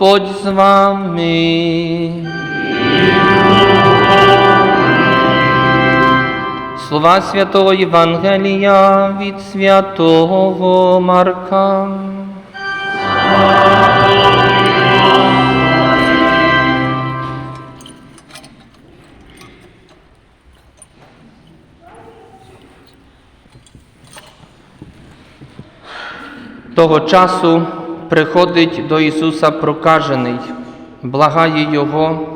Господь з вами. Слова святого Євангелія від святого Марка. Того часу приходить до Ісуса прокажений, благає Його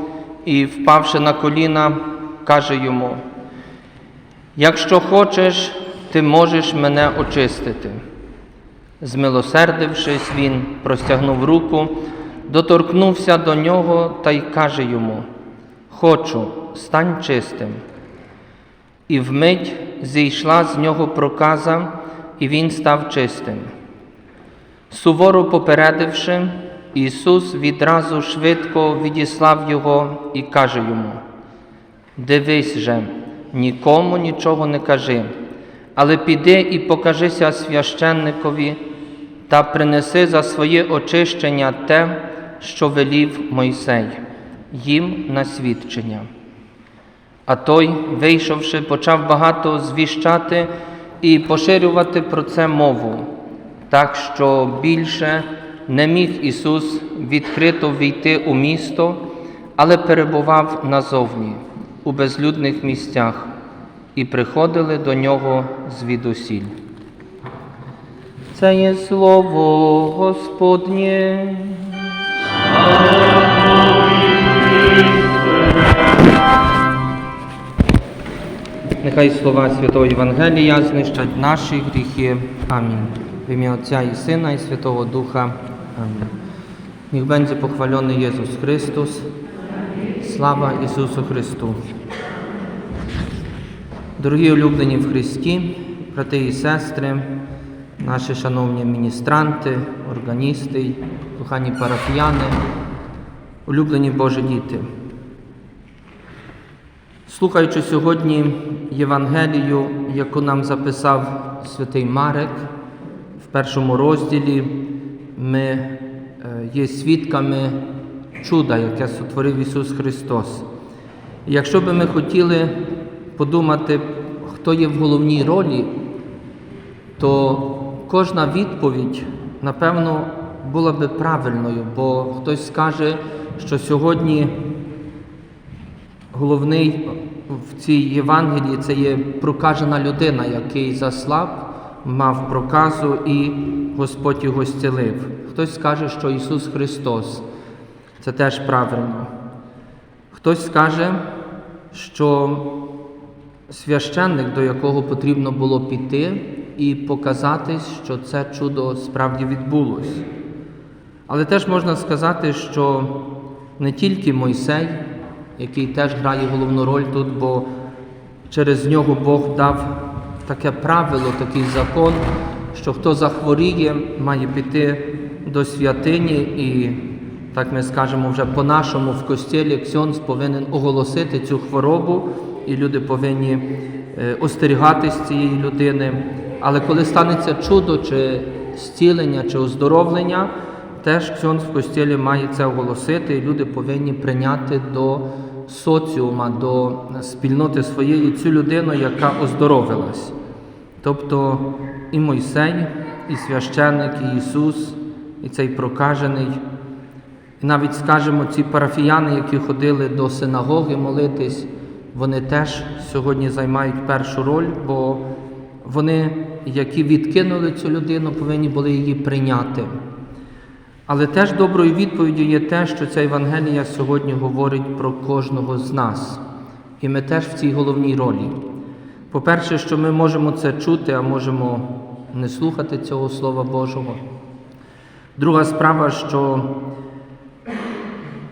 і, впавши на коліна, каже йому: Якщо хочеш, ти можеш мене очистити. Змилосердившись, він простягнув руку, доторкнувся до нього та й каже йому: Хочу, стань чистим. І вмить зійшла з нього проказа, і він став чистим. Суворо попередивши, Ісус відразу швидко відіслав його і каже йому: Дивись же, нікому нічого не кажи, але піди і покажися священникові та принеси за своє очищення те, що велів Мойсей, їм на свідчення. А той, вийшовши, почав багато звіщати і поширювати про це мову, так що більше не міг Ісус відкрито війти у місто, але перебував назовні, у безлюдних місцях, і приходили до нього звідусіль. Це є слово Господнє. Нехай слова Святого Євангелія знищать наші гріхи. Амінь. В ім'я Отця і Сина, і Святого Духа. Амінь. Niech będzie pochwalony Jezus Chrystus. Слава Ісусу Христу. Дорогі улюблені в Христі, брати і сестри, наші шановні міністранти, органісти, кохані парафіяни, улюблені Божі діти. Слухаючи сьогодні Євангелію, яку нам записав святий Марек першому розділі, ми е, є свідками чуда, яке сотворив Ісус Христос. Якщо би ми хотіли подумати, хто є в головній ролі, то кожна відповідь, напевно, була би правильною, бо хтось скаже, що сьогодні головний в цій Євангелії це є прокажена людина, який заслаб, мав проказу і Господь його зцілив. Хтось скаже, що Ісус Христос. Це теж правильно. Хтось скаже, що священник, до якого потрібно було піти і показати, що це чудо справді відбулось. Але теж можна сказати, що не тільки Мойсей, який теж грає головну роль тут, бо через нього Бог дав таке правило, такий закон, що хто захворіє, має піти до святині і, так ми скажемо вже по-нашому в костілі Ксьонс повинен оголосити цю хворобу, і люди повинні е, остерігатись цієї людини. Але коли станеться чудо, чи зцілення, чи оздоровлення, теж Ксьонс в костілі має це оголосити, і люди повинні прийняти до соціума, до спільноти своєї цю людину, яка оздоровилась. Тобто і Мойсей, і священник, і Ісус, і цей прокажений. І навіть, скажімо, ці парафіяни, які ходили до синагоги молитись, вони теж сьогодні займають першу роль, бо вони, які відкинули цю людину, повинні були її прийняти. Але теж доброю відповіддю є те, що ця Євангелія сьогодні говорить про кожного з нас. І ми теж в цій головній ролі. По-перше, що ми можемо це чути, а можемо не слухати цього Слова Божого. Друга справа, що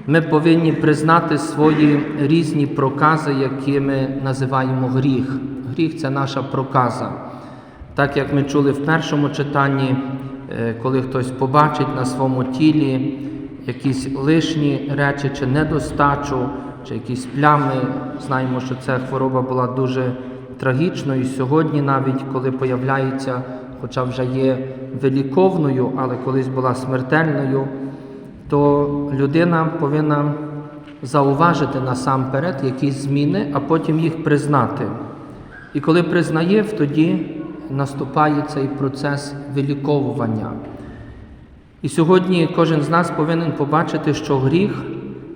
ми повинні признати свої різні прокази, які ми називаємо гріх. Гріх це наша проказа. Так як ми чули в першому читанні, е, коли хтось побачить на своєму тілі якісь лишні речі чи недостачу, чи якісь плями, знаємо, що ця хвороба була дуже трагічною. Сьогодні, навіть коли появляється, хоча вже є виліковною, але колись була смертельною, то людина повинна зауважити насамперед якісь зміни, а потім їх признати. І коли признає, тоді наступає цей процес виліковування. І сьогодні кожен з нас повинен побачити, що гріх,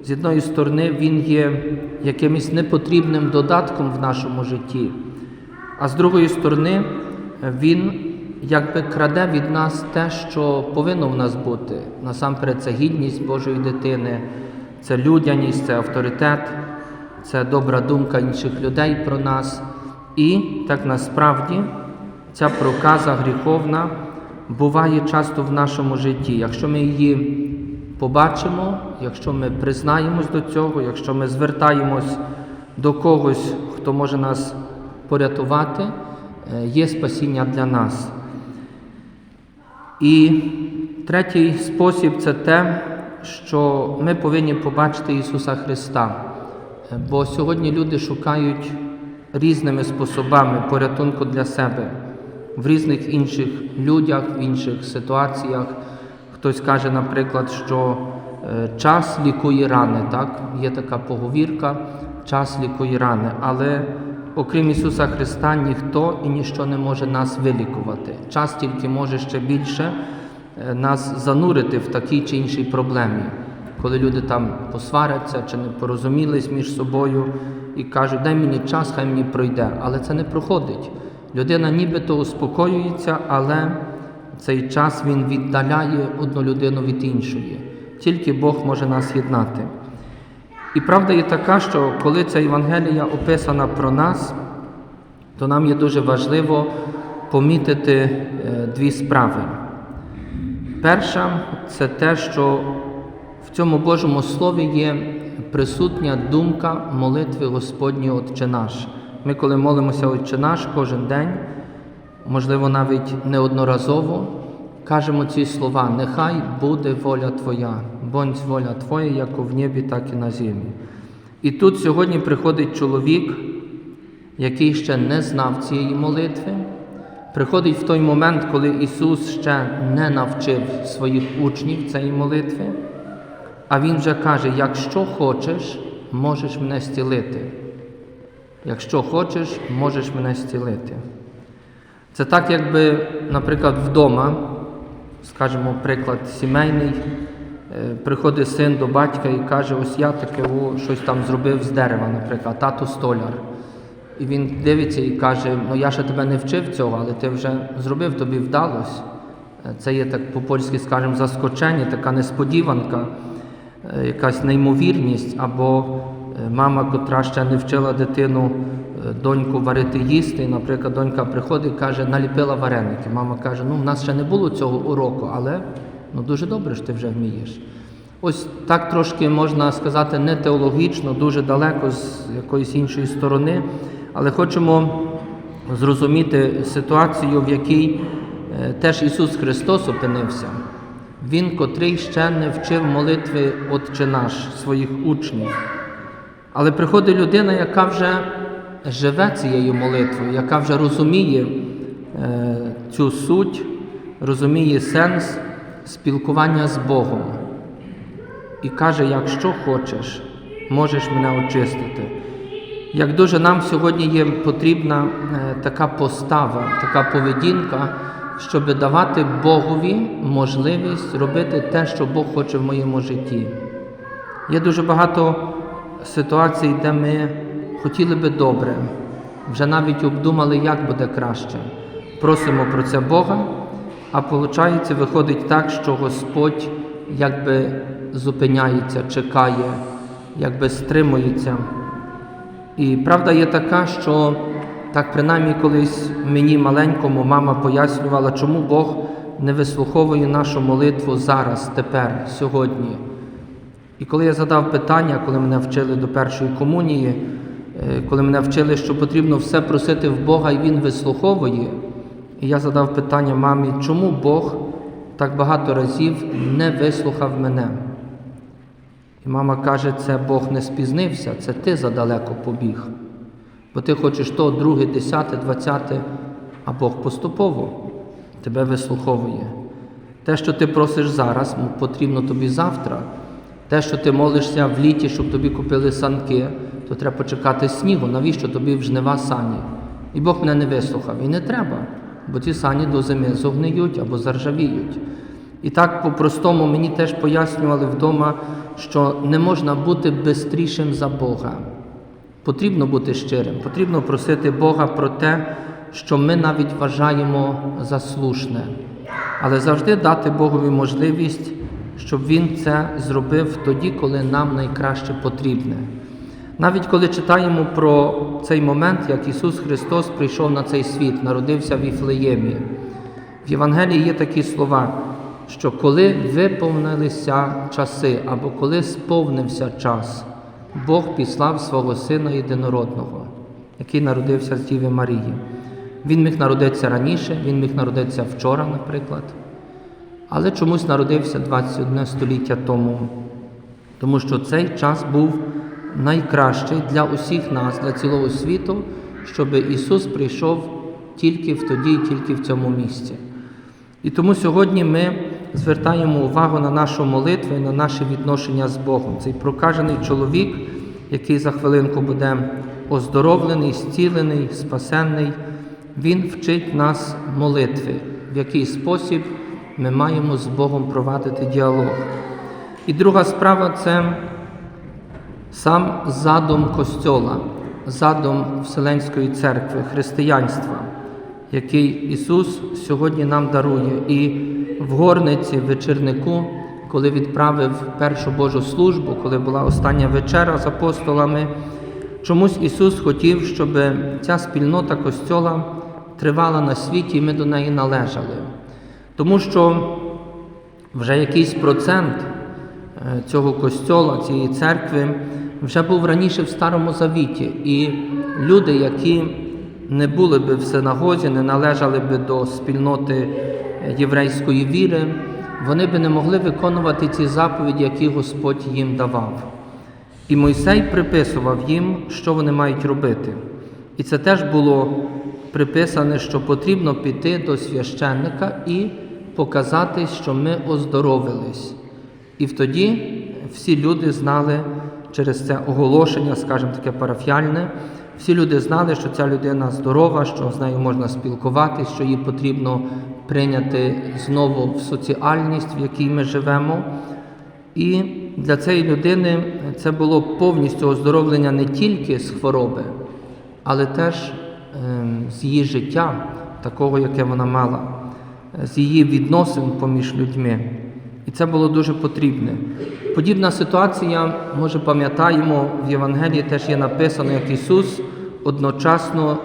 з одної сторони, він є якимось непотрібним додатком в нашому житті, а з другої сторони, він якби краде від нас те, що повинно в нас бути. Насамперед, це гідність Божої дитини, це людяність, це авторитет, це добра думка інших людей про нас. І так насправді ця проказа гріховна буває часто в нашому житті. Якщо ми її побачимо, якщо ми признаємось до цього, якщо ми звертаємось до когось, хто може нас порятувати, е, є спасіння для нас. І третій спосіб це те, що ми повинні побачити Ісуса Христа. Е, Бо сьогодні люди шукають різними способами порятунку для себе в різних інших людях, в інших ситуаціях. Хтось каже, наприклад, що е, час лікує рани. Так? Є така поговірка, час лікує рани. Але окрім Ісуса Христа, ніхто і ніщо не може нас вилікувати. Час тільки може ще більше е, нас занурити в такій чи іншій проблемі. Коли люди там посваряться чи не порозумілись між собою і кажуть, дай мені час, хай мені пройде. Але це не проходить. Людина нібито успокоюється, але цей час він віддаляє одну людину від іншої. Тільки Бог може нас єднати. І правда є така, що коли ця Євангелія описана про нас, то нам є дуже важливо помітити е, дві справи. Перша це те, що в цьому Божому Слові є присутня думка молитви Господньої Отче наш. Ми, коли молимося Отче наш кожен день, можливо, навіть неодноразово, кажемо ці слова: Нехай буде воля Твоя, бонь воля Твоя, як в небі, так і на землі. І тут сьогодні приходить чоловік, який ще не знав цієї молитви, приходить в той момент, коли Ісус ще не навчив своїх учнів цієї молитви, а Він вже каже: якщо хочеш, можеш мене зцілити. Якщо хочеш, можеш мене зцілити. Це так, якби, наприклад, вдома, скажімо, приклад сімейний, е, приходить син до батька і каже, ось я таке о, щось там зробив з дерева, наприклад, тато столяр. І він дивиться і каже, ну я ще тебе не вчив цього, але ти вже зробив, тобі вдалося. Е, Це є так по-польськи, скажімо, заскочення, така несподіванка, е, якась неймовірність, або мама, котра ще не вчила дитину, е, доньку варити їсти. І, наприклад, донька приходить і каже, наліпила вареники. Мама каже, ну в нас ще не було цього уроку, але ну, дуже добре, що ти вже вмієш. Ось так трошки можна сказати, не теологічно, дуже далеко з якоїсь іншої сторони, але хочемо зрозуміти ситуацію, в якій е, теж Ісус Христос опинився. Він, котрий ще не вчив молитви Отче наш своїх учнів. Але приходить людина, яка вже живе цією молитвою, яка вже розуміє е, цю суть, розуміє сенс спілкування з Богом. І каже, якщо хочеш, можеш мене очистити. Як дуже нам сьогодні є потрібна е, така постава, така поведінка, щоб давати Богові можливість робити те, що Бог хоче в моєму житті. Є дуже багато ситуацій, де ми хотіли би добре, вже навіть обдумали, як буде краще. Просимо про це Бога, а виходить, виходить так, що Господь якби зупиняється, чекає, якби стримується. І правда є така, що так принаймні колись мені маленькому мама пояснювала, чому Бог не вислуховує нашу молитву зараз, тепер, сьогодні. І коли я задав питання, коли мене вчили до першої комунії, е, коли мене вчили, що потрібно все просити в Бога і Він вислуховує, і я задав питання мамі, чому Бог так багато разів не вислухав мене? І мама каже, це Бог не спізнився, це ти задалеко побіг. Бо ти хочеш то, друге, десяте, двадцяте, а Бог поступово тебе вислуховує. Те, що ти просиш зараз, потрібно тобі завтра. Те, що ти молишся в літі, щоб тобі купили санки, то треба почекати снігу. Навіщо тобі в жнива сані? І Бог мене не вислухав. І не треба, бо ті сані до зими зогниють або заржавіють. І так по-простому мені теж пояснювали вдома, що не можна бути бистрішим за Бога. Потрібно бути щирим, потрібно просити Бога про те, що ми навіть вважаємо за слушне, але завжди дати Богові можливість, щоб Він це зробив тоді, коли нам найкраще потрібне. Навіть коли читаємо про цей момент, як Ісус Христос прийшов на цей світ, народився в Іфлеємі. В Євангелії є такі слова, що коли виповнилися часи або коли сповнився час, Бог післав свого Сина Єдинородного, який народився з Діви Марії. Він міг народитися раніше, він міг народитися вчора, наприклад, але чомусь народився 21 століття тому, тому що цей час був найкращий для усіх нас, для цілого світу, щоб Ісус прийшов тільки в тоді, тільки в цьому місці. І тому сьогодні ми звертаємо увагу на нашу молитву і на наше відношення з Богом. Цей прокажений чоловік, який за хвилинку буде оздоровлений, зцілений, спасенний, він вчить нас молитви, в який спосіб ми маємо з Богом провадити діалог. І друга справа це сам задум Костьола, задум Вселенської церкви, християнства, який Ісус сьогодні нам дарує. І в горниці, в вечірнику, коли відправив першу Божу службу, коли була остання вечера з апостолами, чомусь Ісус хотів, щоб ця спільнота Костьола тривала на світі, і ми до неї належали. Тому що вже якийсь процент е, цього костьола, цієї церкви, вже був раніше в Старому Завіті. І люди, які не були би в синагозі, не належали би до спільноти єврейської віри, вони би не могли виконувати ці заповіді, які Господь їм давав. І Мойсей приписував їм, що вони мають робити. І це теж було приписане, що потрібно піти до священника і показати, що ми оздоровились. І тоді всі люди знали через це оголошення, скажімо таке парафіальне, всі люди знали, що ця людина здорова, що з нею можна спілкуватись, що її потрібно прийняти знову в соціальність, в якій ми живемо. І для цієї людини це було повністю оздоровлення не тільки з хвороби, але теж ем, з її життя, такого, яке вона мала, з її відносин поміж людьми. І це було дуже потрібне. Подібна ситуація, може пам'ятаємо, в Євангелії теж є написано, як Ісус одночасно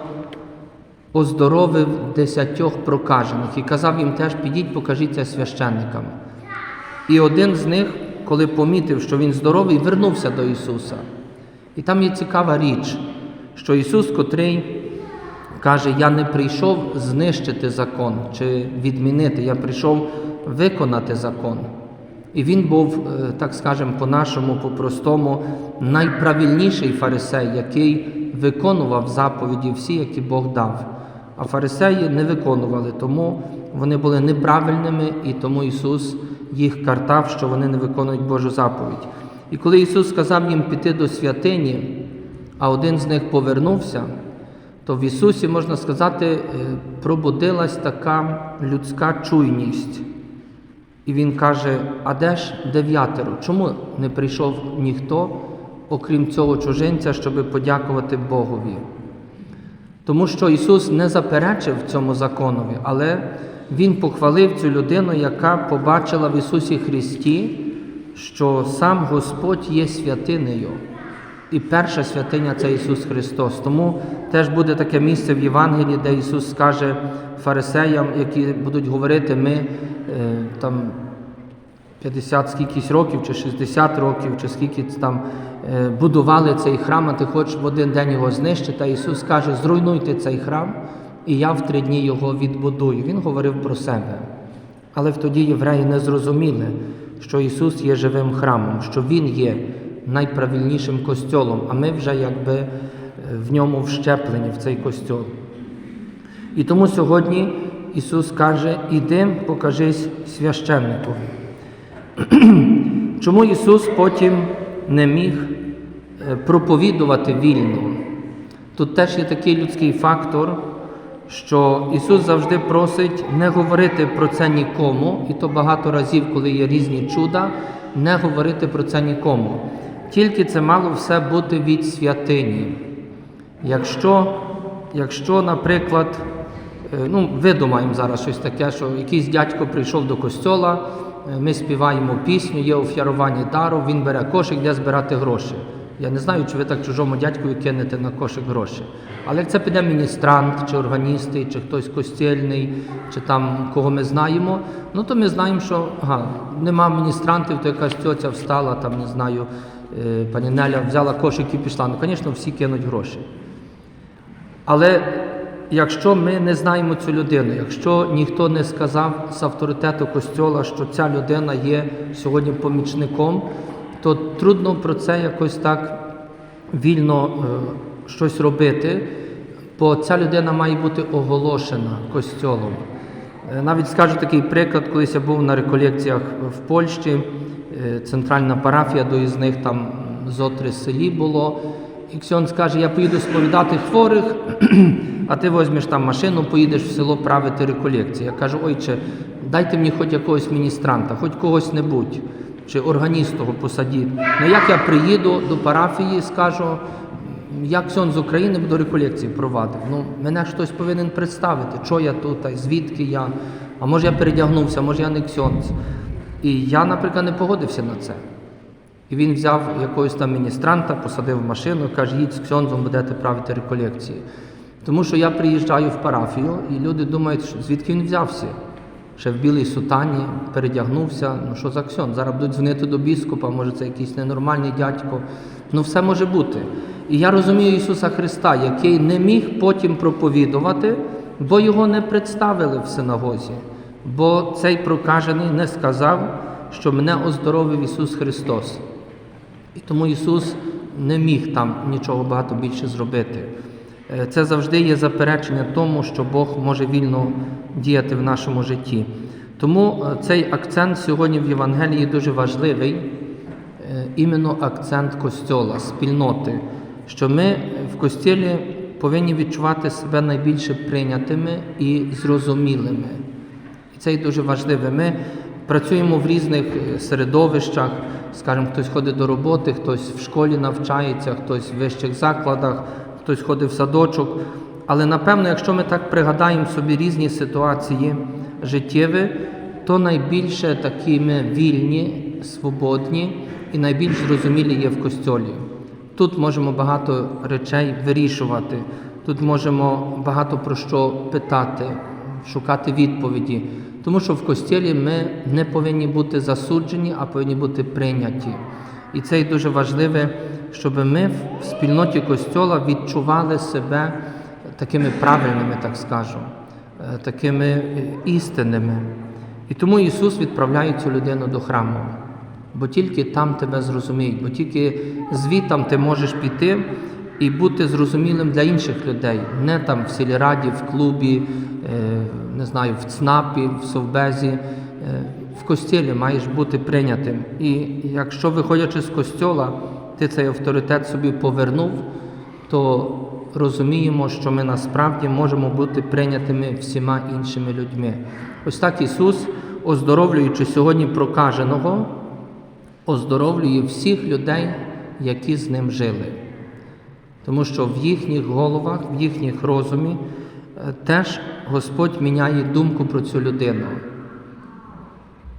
оздоровив десятьох прокажених і казав їм теж, підіть, покажіться священникам. І один з них, коли помітив, що він здоровий, вернувся до Ісуса. І там є цікава річ, що Ісус, котрий каже, я не прийшов знищити закон чи відмінити, я прийшов виконати закон. І він був, е, так скажемо, по-нашому, по-простому, найправильніший фарисей, який виконував заповіді всі, які Бог дав. А фарисеї не виконували, тому вони були неправильними, і тому Ісус їх картав, що вони не виконують Божу заповідь. І коли Ісус сказав їм піти до святині, а один з них повернувся, то в Ісусі, можна сказати, е, пробудилась така людська чуйність. І Він каже: а де ж дев'ятеро? Чому не прийшов ніхто, окрім цього чужинця, щоб подякувати Богові? Тому що Ісус не заперечив цьому законові, але Він похвалив цю людину, яка побачила в Ісусі Христі, що сам Господь є святинею. І перша святиня це Ісус Христос. Тому теж буде таке місце в Євангелії, де Ісус скаже фарисеям, які будуть говорити, ми е, там 50 скількись років, чи 60 років, чи скільки там е, будували цей храм, а ти хочеш в один день його знищити. А Ісус каже, зруйнуйте цей храм, і я в три дні його відбудую. Він говорив про себе. Але тоді євреї не зрозуміли, що Ісус є живим храмом, що Він є найправильнішим костьолом, а ми вже якби е, в ньому вщеплені в цей костьол. І тому сьогодні Ісус каже, іди, покажись священнику. Чому Ісус потім не міг е, проповідувати вільно? Тут теж є такий людський фактор, що Ісус завжди просить не говорити про це нікому, і то багато разів, коли є різні чуда, не говорити про це нікому. Тільки це мало все бути від святині. Якщо, якщо наприклад, е, ну, видумаємо зараз щось таке, що якийсь дядько прийшов до костьола, е, ми співаємо пісню, є офярування дару, він бере кошик, йде збирати гроші. Я не знаю, чи ви так чужому дядькові кинете на кошик гроші. Але як це піде міністрант, чи органісти, чи хтось костільний, чи там кого ми знаємо, ну то ми знаємо, що ага, нема міністрантів, то якась тьоця встала, там не знаю, пані Неля взяла кошик і пішла. Ну, звісно, всі кинуть гроші. Але якщо ми не знаємо цю людину, якщо ніхто не сказав з авторитету Костьола, що ця людина є сьогодні помічником, то трудно про це якось так вільно е, щось робити, бо ця людина має бути оголошена Костьолом. Е, Навіть скажу такий приклад, колись я був на реколекціях в Польщі, е, центральна парафія, доїзних там зо три селі було. І Ксьон скаже, я поїду сповідати хворих, а ти візьмеш там машину, поїдеш в село правити реколекції. Я кажу, ойче, дайте мені хоч якогось міністранта, хоч когось небудь, чи органіст того посадіть. Ну як я приїду до парафії, скажу, я Ксьон з України буду реколекції провадив. Ну, мене хтось повинен представити, що я тут, а звідки я, а може я передягнувся, може я не ксьонц. І я, наприклад, не погодився на це. І він взяв якогось там міністранта, посадив в машину каже, їдь з ксьонзом, будете правити реколекції. Тому що я приїжджаю в парафію, і люди думають, звідки він взявся. Ще в білій сутані передягнувся. Ну що за ксьон? Зараз будуть дзвонити до біскупа, може це якийсь ненормальний дядько. Ну все може бути. І я розумію Ісуса Христа, який не міг потім проповідувати, бо його не представили в синагозі. Бо цей прокажений не сказав, що мене оздоровив Ісус Христос. І тому Ісус не міг там нічого багато більше зробити. Е, Це завжди є заперечення тому, що Бог може вільно діяти в нашому житті. Тому е, цей акцент сьогодні в Євангелії дуже важливий, е, іменно акцент костьола, спільноти, що ми в костілі повинні відчувати себе найбільше прийнятими і зрозумілими. Це є дуже важливе. Ми працюємо в різних е, середовищах, скажімо, хтось ходить до роботи, хтось в школі навчається, хтось в вищих закладах, хтось ходить в садочок. Але напевно, якщо ми так пригадаємо собі різні ситуації життєві, то найбільше такі ми вільні, свободні і найбільш зрозумілі є в костьолі. Тут можемо багато речей вирішувати, тут можемо багато про що питати, шукати відповіді. Тому що в костілі ми не повинні бути засуджені, а повинні бути прийняті. І це дуже важливе, щоб ми в спільноті костьола відчували себе такими правильними, так скажу, е, такими е, істинними. І тому Ісус відправляє цю людину до храму, бо тільки там тебе зрозуміють, бо тільки звітам ти можеш піти і бути зрозумілим для інших людей, не там в сільраді, в клубі, е, не знаю, в ЦНАПі, в Совбезі. е, В костілі маєш бути прийнятим. І якщо, виходячи з костьола, ти цей авторитет собі повернув, то розуміємо, що ми насправді можемо бути прийнятими всіма іншими людьми. Ось так Ісус, оздоровлюючи сьогодні прокаженого, оздоровлює всіх людей, які з ним жили. Тому що в їхніх головах, в їхніх розумі е, теж Господь міняє думку про цю людину.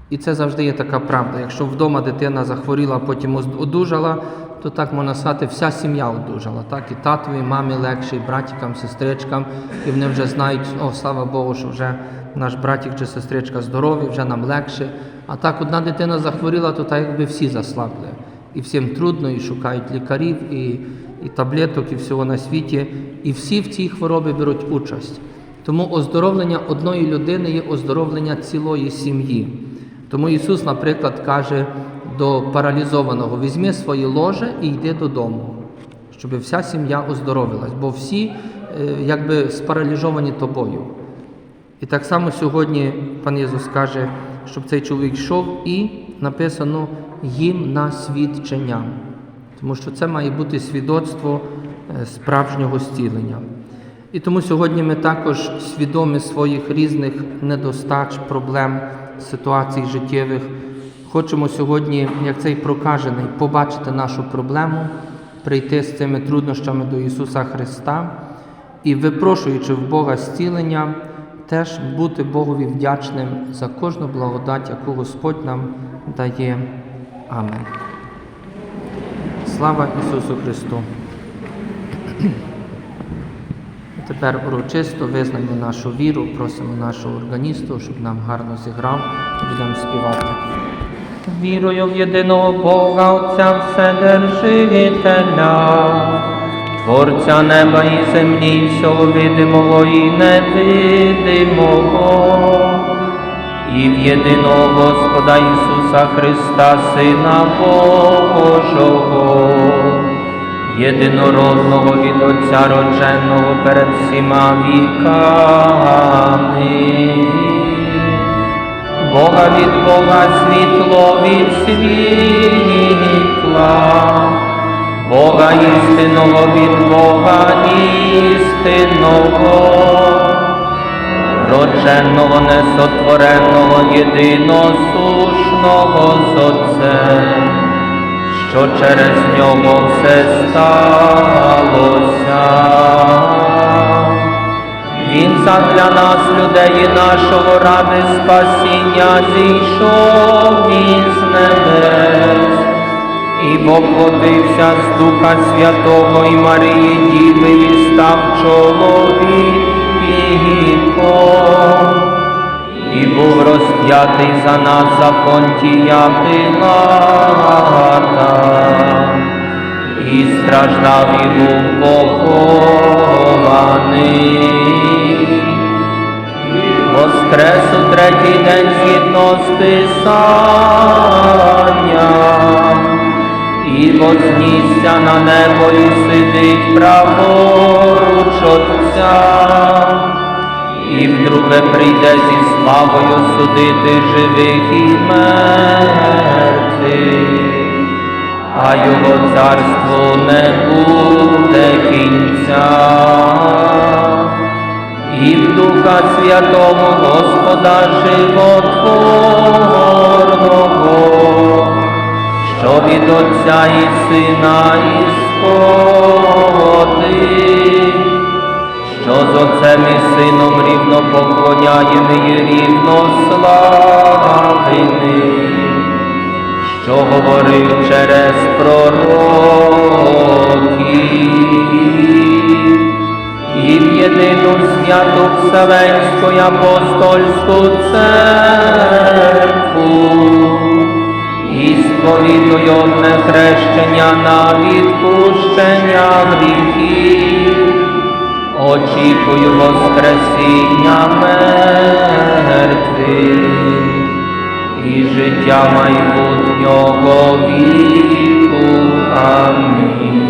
І це завжди є така правда. Якщо вдома дитина захворіла, потім одужала, то так можна сказати, вся сім'я одужала. Так? І татові, і мамі легше, і братикам, сестричкам, і вони вже знають, о, слава Богу, що вже наш братик чи сестричка здорові, вже нам легше. А так одна дитина захворіла, то так якби всі заслабли. І всім трудно, і шукають лікарів, і, і таблеток, і всього на світі. І всі в цій хворобі беруть участь. Тому оздоровлення одної людини є оздоровлення цілої сім'ї. Тому Ісус, наприклад, каже до паралізованого: візьми своє ложе і йди додому, щоб вся сім'я оздоровилась, бо всі е, якби спаралізовані тобою. І так само сьогодні пан Єсус каже, щоб цей чоловік йшов і написано їм на свідчення, тому що це має бути свідоцтво е, справжнього зцілення. І тому сьогодні ми також свідомі своїх різних недостач, проблем, ситуацій життєвих. Хочемо сьогодні, як цей прокажений, побачити нашу проблему, прийти з цими труднощами до Ісуса Христа і, випрошуючи в Бога зцілення, теж бути Богові вдячним за кожну благодать, яку Господь нам дає. Амен. Слава Ісусу Христу! Тепер урочисто визнаємо нашу віру, просимо нашого органісту, щоб нам гарно зіграв, будемо співати. Вірую в єдиного Бога, Отця Вседержителя, Творця неба і землі, всього видимого і невидимого, і в єдиного Господа Ісуса Христа, Сина Божого єдинородного від Отця родженого перед всіма віками. Бога від Бога світло від світла, Бога істинного від Бога істинного, родженого, несотвореного, єдиносушного з Отцем що через нього все сталося. Він задля нас, людей і нашого ради спасіння зійшов із небес і воплотився з Духа Святого і Марії Діви і став чоловіком і був розп'ятий за нас за понтія Пилата, і страждав і був похований. Воскрес у третій день згідно з Писанням, і вознісся на небо і сидить праворуч Отця і вдруге прийде зі славою судити живих і мертвих, а його царству не буде кінця. І в Духа Святого Господа животворного, що від Отця і Сина ісходить, що з Отцем і Сином рівно поклоняємо і рівно славимо, що говорив через пророків. І в єдину святу Вселенську апостольську церкву, і сповідую одне хрещення на відпущення гріхів очікую воскресіння мертвих і життя майбутнього віку. Амінь.